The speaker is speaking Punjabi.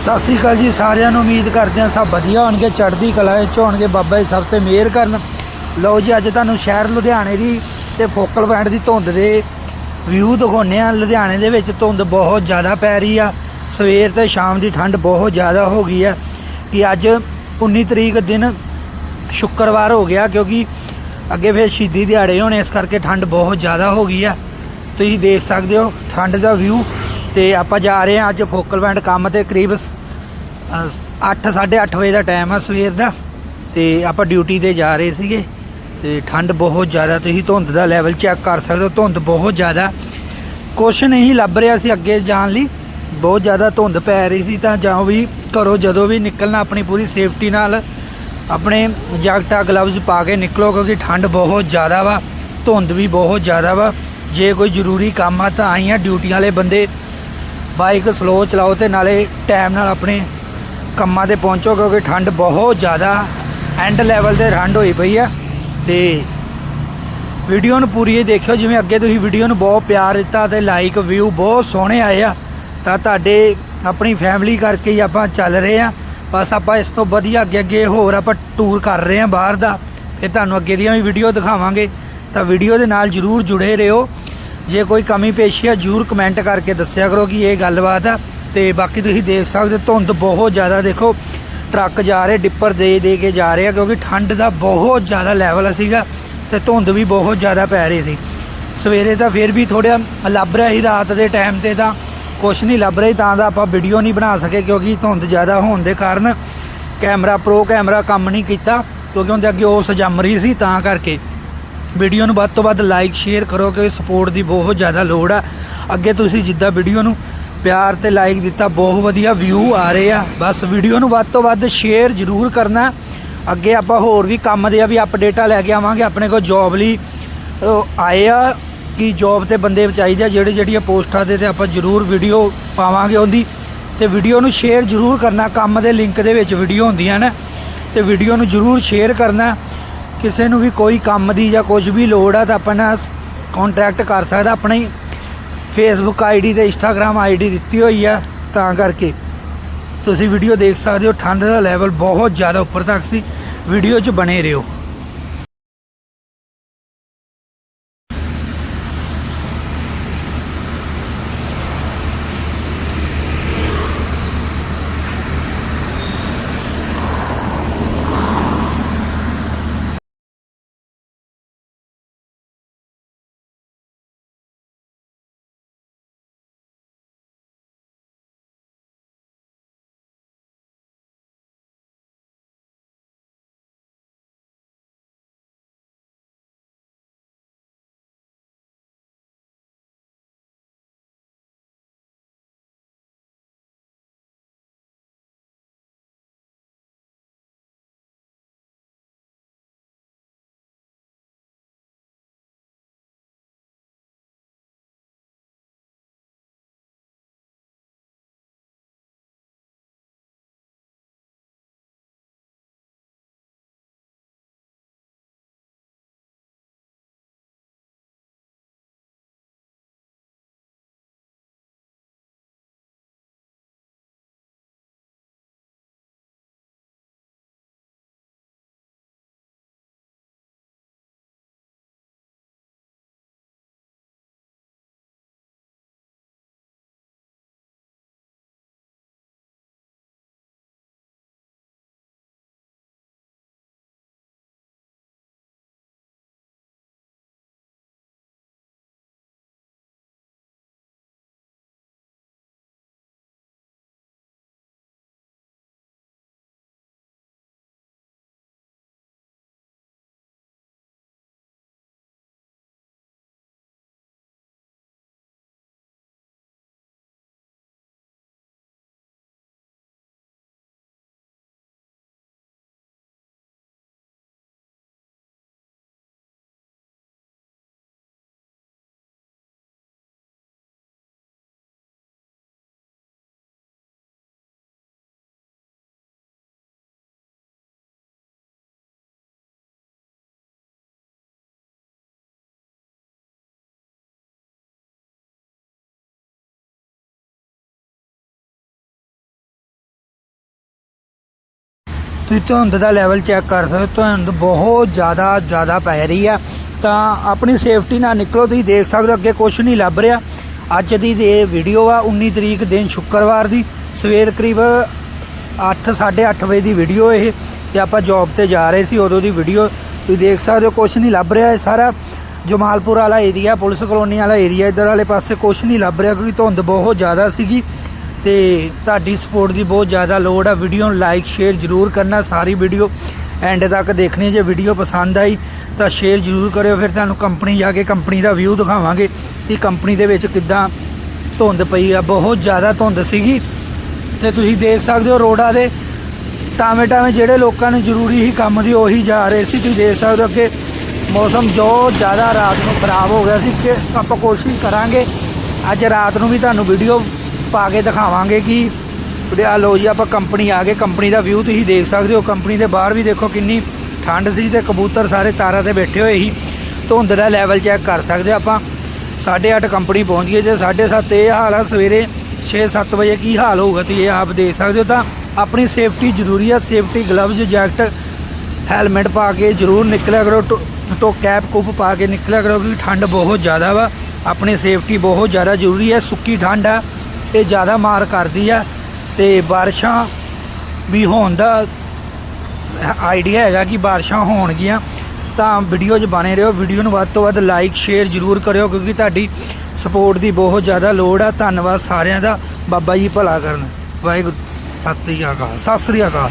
ਸਤਿ ਸ੍ਰੀ ਅਕਾਲ ਜੀ, ਸਾਰਿਆਂ ਨੂੰ ਉਮੀਦ ਕਰਦੇ ਹਾਂ ਸਭ ਵਧੀਆ ਹੋਣਗੇ, ਚੜ੍ਹਦੀ ਕਲਾ ਵਿੱਚ ਹੋਣਗੇ, ਬਾਬਾ ਜੀ ਸਭ ਤੇ ਮਿਹਰ ਕਰਨ। ਲਓ ਜੀ, ਅੱਜ ਤੁਹਾਨੂੰ ਸ਼ਹਿਰ ਲੁਧਿਆਣੇ ਦੀ ਤੇ ਫੋਕਲ ਪੁਆਇੰਟ ਦੀ ਧੁੰਦ ਦੇ ਵਿਊ ਦਿਖਾਉਂਦੇ ਆ ਲੁਧਿਆਣੇ ਦੇ ਵਿੱਚ ਧੁੰਦ ਬਹੁਤ ਜ਼ਿਆਦਾ ਪੈ ਰਹੀ ਆ। ਸਵੇਰ ਤੇ ਸ਼ਾਮ ਦੀ ਠੰਡ ਬਹੁਤ ਜ਼ਿਆਦਾ ਹੋ ਗਈ ਆ ਕਿ ਅੱਜ 19 ਤਰੀਕ ਦਿਨ ਸ਼ੁੱਕਰਵਾਰ ਹੋ ਗਿਆ, ਕਿਉਂਕਿ ਅੱਗੇ ਫਿਰ ਸ਼ਹੀਦੀ ਦਿਹਾੜੇ ਹੋਣੇ, ਇਸ ਕਰਕੇ ਠੰਡ ਬਹੁਤ ਜ਼ਿਆਦਾ ਹੋ ਗਈ ਆ। ਤੁਸੀਂ ਦੇਖ ਸਕਦੇ ਹੋ, ਠੰਡ ਦਾ ਵਿਊ ਤੇ ਆਪਾਂ ਜਾ ਰਹੇ ਹਾਂ ਅੱਜ ਫੋਕਲ ਪੁਆਇੰਟ ਕੰਮ ਤੇ ਕਰੀਬ 8 8:30 ਵਜੇ ਦਾ ਟਾਈਮ ਆ ਸਵੇਰ ਦਾ। ਤੇ ਆਪਾਂ ਡਿਊਟੀ ਤੇ ਜਾ ਰਹੇ ਸੀਗੇ। ਤੇ ਠੰਡ ਬਹੁਤ ਜ਼ਿਆਦਾ, ਤੁਸੀਂ ਧੁੰਦ ਦਾ ਲੈਵਲ ਚੈੱਕ ਕਰ ਸਕਦੇ ਹੋ। ਧੁੰਦ ਬਹੁਤ ਜ਼ਿਆਦਾ। ਕੁਛ ਨਹੀਂ ਲੱਭ ਰਿਹਾ ਸੀ ਅੱਗੇ ਜਾਣ ਲਈ। ਬਹੁਤ ਜ਼ਿਆਦਾ ਧੁੰਦ ਪੈ ਰਹੀ ਸੀ ਤਾਂ ਜਾਂ ਵੀ ਘਰੋਂ ਜਦੋਂ ਵੀ ਨਿਕਲਣਾ, ਆਪਣੀ ਪੂਰੀ ਸੇਫਟੀ ਨਾਲ ਆਪਣੇ ਜੈਕਟਾਂ ਗਲਵਜ਼ ਪਾ ਕੇ ਨਿਕਲੋ, ਕਿਉਂਕਿ ਠੰਡ ਬਹੁਤ ਜ਼ਿਆਦਾ ਵਾ। ਧੁੰਦ ਵੀ ਬਹੁਤ ਜ਼ਿਆਦਾ ਵਾ। ਜੇ ਕੋਈ ਜ਼ਰੂਰੀ ਕੰਮ ਆ ਤਾਂ ਆਈ ਆ ਡਿਊਟੀਆਂ ਵਾਲੇ ਬੰਦੇ ਬਾਈਕ ਸਲੋ ਚਲਾਓ ਤੇ ਨਾਲੇ ਟਾਈਮ ਨਾਲ ਆਪਣੇ ਕੰਮਾਂ ਤੇ ਪਹੁੰਚੋ, ਕਿਉਂਕਿ ਠੰਡ ਬਹੁਤ ਜ਼ਿਆਦਾ ਐਂਡ ਲੈਵਲ ਤੇ ਠੰਡ ਹੋਈ ਪਈ ਆ। ਤੇ ਵੀਡੀਓ ਨੂੰ ਪੂਰੀ ਇਹ ਦੇਖਿਓ, ਜਿਵੇਂ ਅੱਗੇ ਤੁਸੀਂ ਵੀਡੀਓ ਨੂੰ ਬਹੁਤ ਪਿਆਰ ਦਿੱਤਾ ਤੇ ਲਾਈਕ ਵਿਊ ਬਹੁਤ ਸੋਹਣੇ ਆਏ ਆ, ਤਾਂ ਤੁਹਾਡੇ ਆਪਣੀ ਫੈਮਿਲੀ ਕਰਕੇ ਹੀ ਆਪਾਂ ਚੱਲ ਰਹੇ ਆ। ਬਸ ਆਪਾਂ ਇਸ ਤੋਂ ਵਧੀਆ ਅੱਗੇ ਅੱਗੇ ਹੋਰ ਆਪਾਂ ਟੂਰ ਕਰ ਰਹੇ ਆ ਬਾਹਰ ਦਾ। ਫਿਰ ਤੁਹਾਨੂੰ ਅੱਗੇ ਦੀਆਂ ਵੀ ਵੀਡੀਓ ਦਿਖਾਵਾਂਗੇ। ਤਾਂ ਵੀਡੀਓ ਦੇ ਨਾਲ ਜਰੂਰ ਜੁੜੇ ਰਹੋ। ਜੇ ਕੋਈ ਕਮੀ ਪੇਸ਼ੀ ਆ, ਜਰੂਰ ਕਮੈਂਟ ਕਰਕੇ ਦੱਸਿਆ ਕਰੋ ਕਿ ਇਹ ਗੱਲਬਾਤ ਆ। ਤੇ ਬਾਕੀ ਤੁਸੀਂ ਦੇਖ ਸਕਦੇ ਹੋ, ਧੁੰਦ ਬਹੁਤ ਜ਼ਿਆਦਾ ਦੇਖੋ, ਟਰੱਕ ਜਾ ਰਹੇ, ਡਿੱਪਰ ਦੇ ਦੇ ਕੇ ਜਾ ਰਹੇ ਆ, ਕਿਉਂਕਿ ਠੰਡ ਦਾ ਬਹੁਤ ਜ਼ਿਆਦਾ ਲੈਵਲ ਸੀਗਾ ਤੇ ਧੁੰਦ ਵੀ ਬਹੁਤ ਜ਼ਿਆਦਾ ਪੈ ਰਹੀ ਸੀ। ਸਵੇਰੇ ਤਾਂ ਫਿਰ ਵੀ ਥੋੜ੍ਹਾ ਲੱਭ ਰਿਹਾ ਸੀ ਰਾਤ ਦੇ ਟਾਈਮ ਤੇ ਤਾਂ, ਕੁਛ ਨਹੀਂ ਲੱਭ ਰਹੀ ਤਾਂ ਦਾ ਆਪਾਂ ਵੀਡੀਓ ਨਹੀਂ ਬਣਾ ਸਕੇ, ਕਿਉਂਕਿ ਧੁੰਦ ਜ਼ਿਆਦਾ ਹੋਣ ਦੇ ਕਾਰਨ ਕੈਮਰਾ ਪ੍ਰੋ ਕੈਮਰਾ ਕੰਮ ਨਹੀਂ ਕੀਤਾ, ਕਿਉਂਕਿ ਉਹਦੇ ਅੱਗੇ ਉਸ ਜੰਮ ਰਹੀ ਸੀ, ਤਾਂ ਕਰਕੇ। ਵੀਡੀਓ ਨੂੰ ਵੱਧ ਤੋਂ ਵੱਧ ਲਾਈਕ ਸ਼ੇਅਰ ਕਰੋ ਕਿ ਸਪੋਰਟ ਦੀ ਬਹੁਤ ਜ਼ਿਆਦਾ ਲੋੜ ਆ। ਅੱਗੇ ਤੁਸੀਂ ਜਿੱਦਾਂ ਵੀਡੀਓ ਨੂੰ ਪਿਆਰ ਤੇ ਲਾਈਕ ਦਿੱਤਾ, ਬਹੁਤ ਵਧੀਆ ਵਿਊ ਆ ਰਹੇ ਆ। ਬਸ ਵੀਡੀਓ ਨੂੰ ਵੱਧ ਤੋਂ ਵੱਧ ਸ਼ੇਅਰ ਜ਼ਰੂਰ ਕਰਨਾ। ਅੱਗੇ ਆਪਾਂ ਹੋਰ ਵੀ ਕੰਮ ਦੇ ਆ, ਵੀ ਅਪਡੇਟਾਂ ਲੈ ਕੇ ਆਵਾਂਗੇ। ਆਪਣੇ ਕੋਲ ਜੌਬ ਲਈ ਆਏ ਆ ਕਿ ਜੌਬ ਤੇ ਬੰਦੇ ਚਾਹੀਦੇ ਆ, ਜਿਹੜੇ ਜਿਹੜੀਆਂ ਪੋਸਟਾਂ 'ਤੇ ਤੇ ਆਪਾਂ ਜ਼ਰੂਰ ਵੀਡੀਓ ਪਾਵਾਂਗੇ ਉਹਦੀ। ਤੇ ਵੀਡੀਓ ਨੂੰ ਸ਼ੇਅਰ ਜ਼ਰੂਰ ਕਰਨਾ। ਕੰਮ ਦੇ ਲਿੰਕ ਦੇ ਵਿੱਚ ਵੀਡੀਓ ਹੁੰਦੀਆਂ ਨੇ। ਤੇ ਵੀਡੀਓ ਨੂੰ ਜ਼ਰੂਰ ਸ਼ੇਅਰ ਕਰਨਾ। ਕਿਸੇ ਨੂੰ ਵੀ ਕੋਈ ਕੰਮ ਦੀ ਜਾਂ ਕੁਝ ਵੀ ਲੋੜ ਆ ਤਾਂ ਆਪਾਂ ਨਾਲ ਕੰਟੈਕਟ ਕਰ ਸਕਦਾ। ਆਪਣੀ ਫੇਸਬੁੱਕ ਆਈਡੀ ਤੇ ਇੰਸਟਾਗ੍ਰam ਆਈਡੀ ਦਿੱਤੀ ਹੋਈ ਆ, ਤਾਂ ਕਰਕੇ। ਤੁਸੀਂ ਵੀਡੀਓ ਦੇਖ ਸਕਦੇ ਹੋ, ਠੰਡ ਦਾ ਲੈਵਲ ਬਹੁਤ ਜ਼ਿਆਦਾ ਉੱਪਰ ਤੱਕ ਸੀ। ਵੀਡੀਓ 'ਚ ਬਣੇ ਰਹੋ। ਤੁਸੀਂ ਧੁੰਦ ਦਾ ਲੈਵਲ ਚੈੱਕ ਕਰ ਸਕਦੇ ਹੋ, ਧੁੰਦ ਬਹੁਤ ਜ਼ਿਆਦਾ ਜ਼ਿਆਦਾ ਪੈ ਰਹੀ ਆ। ਤਾਂ ਆਪਣੀ ਸੇਫਟੀ ਨਾਲ ਨਿਕਲੋ, ਤੁਸੀਂ ਦੇਖ ਸਕਦੇ ਹੋ, ਅੱਗੇ ਕੁਝ ਨਹੀਂ ਲੱਭ ਰਿਹਾ। ਅੱਜ ਦੀ ਇਹ ਵੀਡੀਓ ਆ 19 ਤਰੀਕ ਦਿਨ ਸ਼ੁੱਕਰਵਾਰ ਦੀ। ਸਵੇਰ ਕਰੀਬ 8 8:30 ਵਜੇ ਦੀ ਵੀਡੀਓ ਇਹ, ਤੇ ਆਪਾਂ ਜੌਬ ਤੇ ਜਾ ਰਹੇ ਸੀ, ਉਦੋਂ ਦੀ ਵੀਡੀਓ ਤੁਸੀਂ ਦੇਖ ਸਕਦੇ ਹੋ ਕੁਝ ਨਹੀਂ ਲੱਭ ਰਿਹਾ ਇਹ ਸਾਰਾ। ਜਮਾਲਪੁਰ ਵਾਲਾ ਏਰੀਆ ਪੁਲਿਸ ਕਲੋਨੀ ਵਾਲਾ ਏਰੀਆ ਇਧਰ ਵਾਲੇ ਪਾਸੇ ਕੁਝ ਨਹੀਂ ਲੱਭ ਰਿਹਾ, ਕਿਉਂਕਿ ਧੁੰਦ ਬਹੁਤ ਜ਼ਿਆਦਾ ਸੀਗੀ। ਤੇ ਤੁਹਾਡੀ ਸਪੋਰਟ ਦੀ ਬਹੁਤ ਜ਼ਿਆਦਾ ਲੋੜ ਆ। ਵੀਡੀਓ ਨੂੰ ਲਾਈਕ ਸ਼ੇਅਰ ਜ਼ਰੂਰ ਕਰਨਾ, ਸਾਰੀ ਵੀਡੀਓ ਐਂਡ ਤੱਕ ਦੇਖਣੀ ਜੇ ਵੀਡੀਓ ਪਸੰਦ ਆਈ ਤਾਂ ਸ਼ੇਅਰ ਜ਼ਰੂਰ ਕਰਿਓ। ਫਿਰ ਤੁਹਾਨੂੰ ਕੰਪਨੀ ਜਾ ਕੇ ਕੰਪਨੀ ਦਾ ਵਿਊ ਦਿਖਾਵਾਂਗੇ ਕਿ ਕੰਪਨੀ ਦੇ ਵਿੱਚ ਕਿੱਦਾਂ ਧੁੰਦ ਪਈ ਆ। ਬਹੁਤ ਜ਼ਿਆਦਾ ਧੁੰਦ ਸੀਗੀ ਤੇ ਤੁਸੀਂ ਦੇਖ ਸਕਦੇ ਹੋ ਰੋਡਾਂ ਦੇ ਟਾਵੇਂ ਟਾਵੇਂ ਜਿਹੜੇ ਲੋਕਾਂ ਨੂੰ ਜ਼ਰੂਰੀ ਹੀ ਕੰਮ ਦੀ ਉਹੀ ਜਾ ਰਹੇ ਸੀ। ਤੁਸੀਂ ਦੇਖ ਸਕਦੇ ਹੋ ਕਿ ਮੌਸਮ ਜੋ ਜ਼ਿਆਦਾ ਰਾਤ ਨੂੰ ਖਰਾਬ ਹੋ ਗਿਆ ਸੀ। ਕਿ ਆਪਾਂ ਕੋਸ਼ਿਸ਼ ਕਰਾਂਗੇ ਅੱਜ ਰਾਤ ਨੂੰ ਵੀ ਤੁਹਾਨੂੰ ਵੀਡੀਓ ਪਾ ਕੇ ਦਿਖਾਵਾਂਗੇ ਕਿ ਵੀਰੇ ਆ ਲੋ ਜੀ, ਆਪਾਂ ਕੰਪਨੀ ਆ ਗਏ, ਕੰਪਨੀ ਦਾ ਵਿਊ ਤੁਸੀਂ ਦੇਖ ਸਕਦੇ ਹੋ, ਕੰਪਨੀ ਦੇ ਬਾਹਰ ਵੀ ਦੇਖੋ ਕਿੰਨੀ ਠੰਡ ਸੀ ਤੇ ਕਬੂਤਰ ਸਾਰੇ ਤਾਰਾਂ ਤੇ ਬੈਠੇ ਹੋਏ ਸੀ। ਧੁੰਦ ਦਾ ਲੈਵਲ ਚੈੱਕ ਕਰ ਸਕਦੇ ਆਪਾਂ। 8:30 ਕੰਪਨੀ ਪਹੁੰਚ ਗਈ ਜੇ 7:30 ਇਹ ਹਾਲ ਆ, ਸਵੇਰੇ 6-7 ਵਜੇ ਕੀ ਹਾਲ ਹੋਊਗਾ ਤੁਸੀਂ ਇਹ ਆਪ ਦੇਖ ਸਕਦੇ ਹੋ। ਤਾਂ ਆਪਣੀ ਸੇਫਟੀ ਜ਼ਰੂਰੀ ਆ ਸੇਫਟੀ ਗਲਵਜ਼ ਜੈਕਟ ਹੈਲਮਟ ਪਾ ਕੇ ਜ਼ਰੂਰ ਨਿਕਲਿਆ ਕਰੋ। ਟੋ- ਟੋ ਕੈਪ ਕੁਪ ਪਾ ਕੇ ਨਿਕਲਿਆ ਕਰੋ ਕਿਉਂਕਿ ਠੰਡ ਬਹੁਤ ਜ਼ਿਆਦਾ ਵਾ। ਆਪਣੀ ਸੇਫਟੀ ਬਹੁਤ ਜ਼ਿਆਦਾ ਜ਼ਰੂਰੀ ਹੈ। ਸੁੱਕੀ ਠੰਡ ਆ। ਇਹ ਜ਼ਿਆਦਾ ਮਾਰ ਕਰਦੀ ਆ ਤੇ ਬਾਰਿਸ਼ਾਂ ਵੀ ਹੋਣ ਦਾ ਆਈਡੀਆ ਹੈਗਾ ਕਿ ਬਾਰਿਸ਼ਾਂ ਹੋਣਗੀਆਂ। ਤਾਂ ਵੀਡੀਓ 'ਚ ਬਣੇ ਰਹੋ। ਵੀਡੀਓ ਨੂੰ ਵੱਧ ਤੋਂ ਵੱਧ ਲਾਈਕ ਸ਼ੇਅਰ ਜ਼ਰੂਰ ਕਰਿਓ ਕਿਉਂਕਿ ਤੁਹਾਡੀ ਸਪੋਰਟ ਦੀ ਬਹੁਤ ਜ਼ਿਆਦਾ ਲੋੜ ਆ। ਧੰਨਵਾਦ ਸਾਰਿਆਂ ਦਾ। ਬਾਬਾ ਜੀ ਭਲਾ ਕਰਨ। ਵਾਹਿਗੁਰੂ। ਸਤਿ ਸ਼੍ਰੀ ਅਕਾਲ। ਸਤਿ ਸ਼੍ਰੀ ਅਕਾਲ।